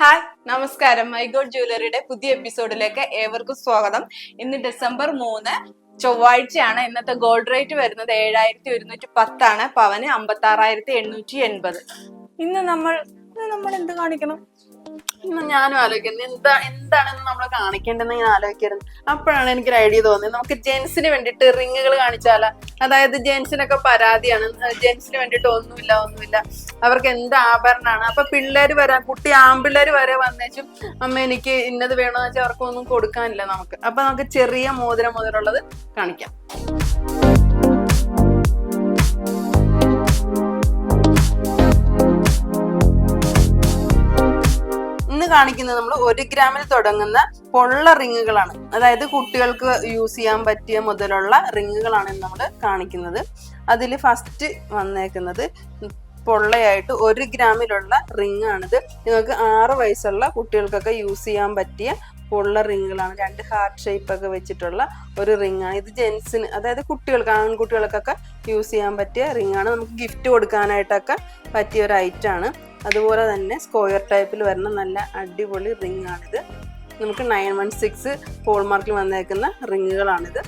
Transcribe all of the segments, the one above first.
Hi നമസ്കാരം. My മൈഗോഡ് ജ്വല്ലറിയുടെ പുതിയ എപ്പിസോഡിലേക്ക് ഏവർക്കും സ്വാഗതം. ഇന്ന് ഡിസംബർ മൂന്ന് ചൊവ്വാഴ്ചയാണ്. ഇന്നത്തെ ഗോൾഡ് റേറ്റ് വരുന്നത് ഏഴായിരത്തി ഒരുന്നൂറ്റി പത്താണ് പവന് അമ്പത്തി ആറായിരത്തി എണ്ണൂറ്റി എൺപത് ഇന്ന് നമ്മൾ നമ്മൾ എന്ത് കാണിക്കണം? ഞാനും ആലോചിക്കുന്നത് എന്താ എന്താണെന്ന് നമ്മൾ കാണിക്കേണ്ടതെന്ന് ഞാൻ ആലോചിക്കായിരുന്നു. അപ്പോഴാണ് എനിക്ക് എനിക്കൊരു ഐഡിയ തോന്നിയത്. നമുക്ക് ജെൻസിന് വേണ്ടിട്ട് റിങ്ങുകൾ കാണിച്ചാല? അതായത് ജെൻസിനൊക്കെ പരാതിയാണ്. ജെൻസിന് വേണ്ടിട്ട് ഒന്നുമില്ല ഒന്നുമില്ല. അവർക്ക് എന്ത് ആഭരണമാണ്? അപ്പൊ പിള്ളേർ വരാൻ കുട്ടി ആൺപിള്ളേര് വരെ വന്നേച്ചും അമ്മ എനിക്ക് ഇന്നത് വേണമെന്ന് വെച്ചാൽ അവർക്കൊന്നും കൊടുക്കാനില്ല നമുക്ക്. അപ്പൊ നമുക്ക് ചെറിയ മോതിരം മുതലുള്ളത് കാണിക്കാം. കാണിക്കുന്നത് നമ്മൾ ഒരു ഗ്രാമിൽ തുടങ്ങുന്ന പൊള്ള റിങ്ങുകളാണ്. അതായത് കുട്ടികൾക്ക് യൂസ് ചെയ്യാൻ പറ്റിയ മുതലുള്ള റിങ്ങുകളാണ് നമ്മൾ കാണിക്കുന്നത്. അതിൽ ഫസ്റ്റ് വന്നേക്കുന്നത് പൊള്ളയായിട്ട് ഒരു ഗ്രാമിലുള്ള റിങ് ആണിത് നിങ്ങൾക്ക് ആറ് വയസ്സുള്ള കുട്ടികൾക്കൊക്കെ യൂസ് ചെയ്യാൻ പറ്റിയ പൊള്ള റിങ്ങുകളാണ്. രണ്ട് ഹാർട്ട് ഷേപ്പ് ഒക്കെ വെച്ചിട്ടുള്ള ഒരു റിങ് ആണ് ഇത് ജെൻസിന് അതായത് കുട്ടികൾക്ക് ആൺകുട്ടികൾക്കൊക്കെ യൂസ് ചെയ്യാൻ പറ്റിയ റിങ്ങാണ്. നമുക്ക് ഗിഫ്റ്റ് കൊടുക്കാനായിട്ടൊക്കെ പറ്റിയ ഒരു ഐറ്റം ആണ്. അതുപോലെ തന്നെ സ്ക്വയർ ടൈപ്പിൽ വരുന്ന നല്ല അടിപൊളി റിംഗ് ആണിത്. നമുക്ക് നയൻ വൺ സിക്സ് ഹോൾമാർക്കിൽ വന്നേക്കുന്ന റിങ്ങുകളാണിത്.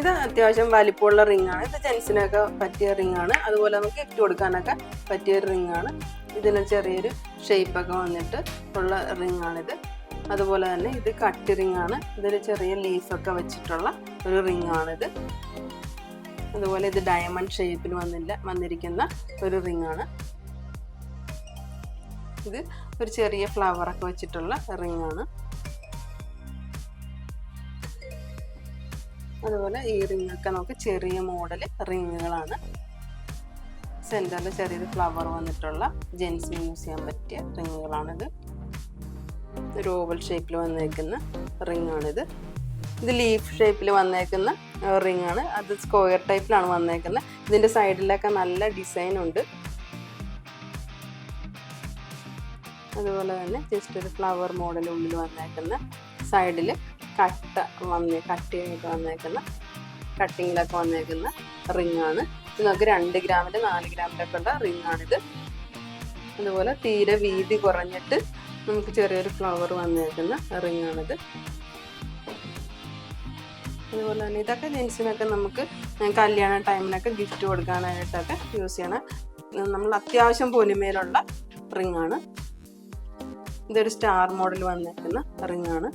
ഇത് അത്യാവശ്യം വലിപ്പമുള്ള റിംഗ് ആണ് ഇത് ജെൻസിനൊക്കെ പറ്റിയ റിംഗ് ആണ് അതുപോലെ നമുക്ക് ഇട്ട് കൊടുക്കാനൊക്കെ പറ്റിയ റിംഗ് ആണ് ഇതിന് ചെറിയൊരു ഷേപ്പ് ഒക്കെ വന്നിട്ട് ഉള്ള റിംഗ് ആണിത് അതുപോലെ തന്നെ ഇത് കട്ടി റിംഗ് ആണ് ഇതിൽ ചെറിയ ലീഫൊക്കെ വെച്ചിട്ടുള്ള ഒരു റിംഗ് ആണിത് അതുപോലെ ഇത് ഡയമണ്ട് ഷേപ്പിൽ വന്നില്ല വന്നിരിക്കുന്ന ഒരു റിംഗ് ആണ് ഇത് ഒരു ചെറിയ ഫ്ലവർ ഒക്കെ വെച്ചിട്ടുള്ള റിംഗ് ആണ് അതുപോലെ ഈ റിംഗ് ഒക്കെ നമുക്ക് ചെറിയ മോഡൽ റിങ്ങുകളാണ്. സെന്ററിൽ ചെറിയൊരു ഫ്ലവർ വന്നിട്ടുള്ള ജെൻസിന് യൂസ് ചെയ്യാൻ പറ്റിയ റിങ്ങുകളാണിത്. ഒരു ഓവൽ ഷേപ്പിൽ വന്നിരിക്കുന്ന റിംഗ് ആണിത് ഇത് ലീഫ് ഷേപ്പിൽ വന്നേക്കുന്ന റിംഗ് ആണ്. അത് സ്ക്വയർ ടൈപ്പിലാണ് വന്നേക്കുന്നത്. ഇതിന്റെ സൈഡിലൊക്കെ നല്ല ഡിസൈൻ ഉണ്ട്. അതുപോലെ തന്നെ ജസ്റ്റ് ഒരു ഫ്ലവർ മോഡൽ ഉള്ളിൽ വന്നേക്കുന്ന സൈഡിൽ കട്ട വന്ന് കട്ട് ചെയ്തിട്ട് വന്നേക്കുന്ന കട്ടിങ്ങിലൊക്കെ വന്നേക്കുന്ന റിംഗ് ആണ്. നമുക്ക് രണ്ട് ഗ്രാമിന്റെ നാല് ഗ്രാമിലൊക്കെ ഉള്ള റിംഗ് ആണിത്. അതുപോലെ തീരെ വീതി കുറഞ്ഞിട്ട് നമുക്ക് ചെറിയൊരു ഫ്ലവർ വന്നേക്കുന്ന റിംഗ് ആണിത്. അതുപോലെ തന്നെ ഇതൊക്കെ ജെൻസിനൊക്കെ നമുക്ക് കല്യാണ ടൈമിനൊക്കെ ഗിഫ്റ്റ് കൊടുക്കാനായിട്ടൊക്കെ യൂസ് ചെയ്യണം നമ്മൾ അത്യാവശ്യം പൊലിമയിലുള്ള ആണ്. ഇതൊരു സ്റ്റാർ മോഡൽ വന്നേക്കുന്ന റിംഗ് ആണ്.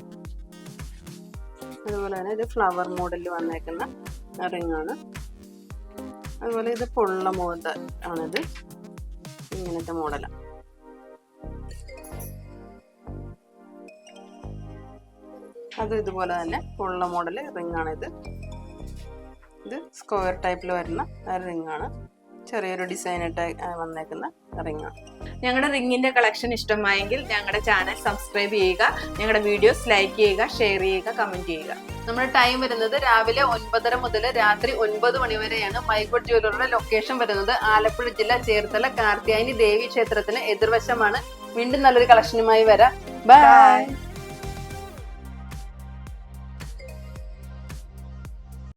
അതുപോലെ തന്നെ ഇത് ഫ്ലവർ മോഡൽ വന്നേക്കുന്ന റിംഗ് ആണ്. അതുപോലെ ഇത് പൊള്ള മോഡൽ ആണിത്. ഇങ്ങനത്തെ മോഡലാണ് അതും ഇതുപോലെ തന്നെ ഉള്ള മോഡൽ റിംഗ് ആണിത് ഇത് സ്ക്വയർ ടൈപ്പിൽ വരുന്ന റിംഗ് ആണ് ചെറിയൊരു ഡിസൈൻ ഇട്ട് വന്നേക്കുന്ന റിംഗ് ആണ് ഞങ്ങളുടെ റിങ്ങിന്റെ കളക്ഷൻ ഇഷ്ടമായെങ്കിൽ ഞങ്ങളുടെ ചാനൽ സബ്സ്ക്രൈബ് ചെയ്യുക ഞങ്ങളുടെ വീഡിയോസ് ലൈക്ക് ചെയ്യുക ഷെയർ ചെയ്യുക കമന്റ് ചെയ്യുക. നമ്മുടെ ടൈം വരുന്നത് രാവിലെ ഒൻപതര മുതൽ രാത്രി ഒൻപത് മണി വരെയാണ് മൈക്കോട്ട് ജ്വല്ലറിയുടെ ലൊക്കേഷൻ വരുന്നത്. ആലപ്പുഴ ജില്ല ചേർത്തല കാർത്തിയായനി ദേവി ക്ഷേത്രത്തിന് എതിർവശമാണ്. വീണ്ടും നല്ലൊരു കളക്ഷനുമായി വരാം. ബൈ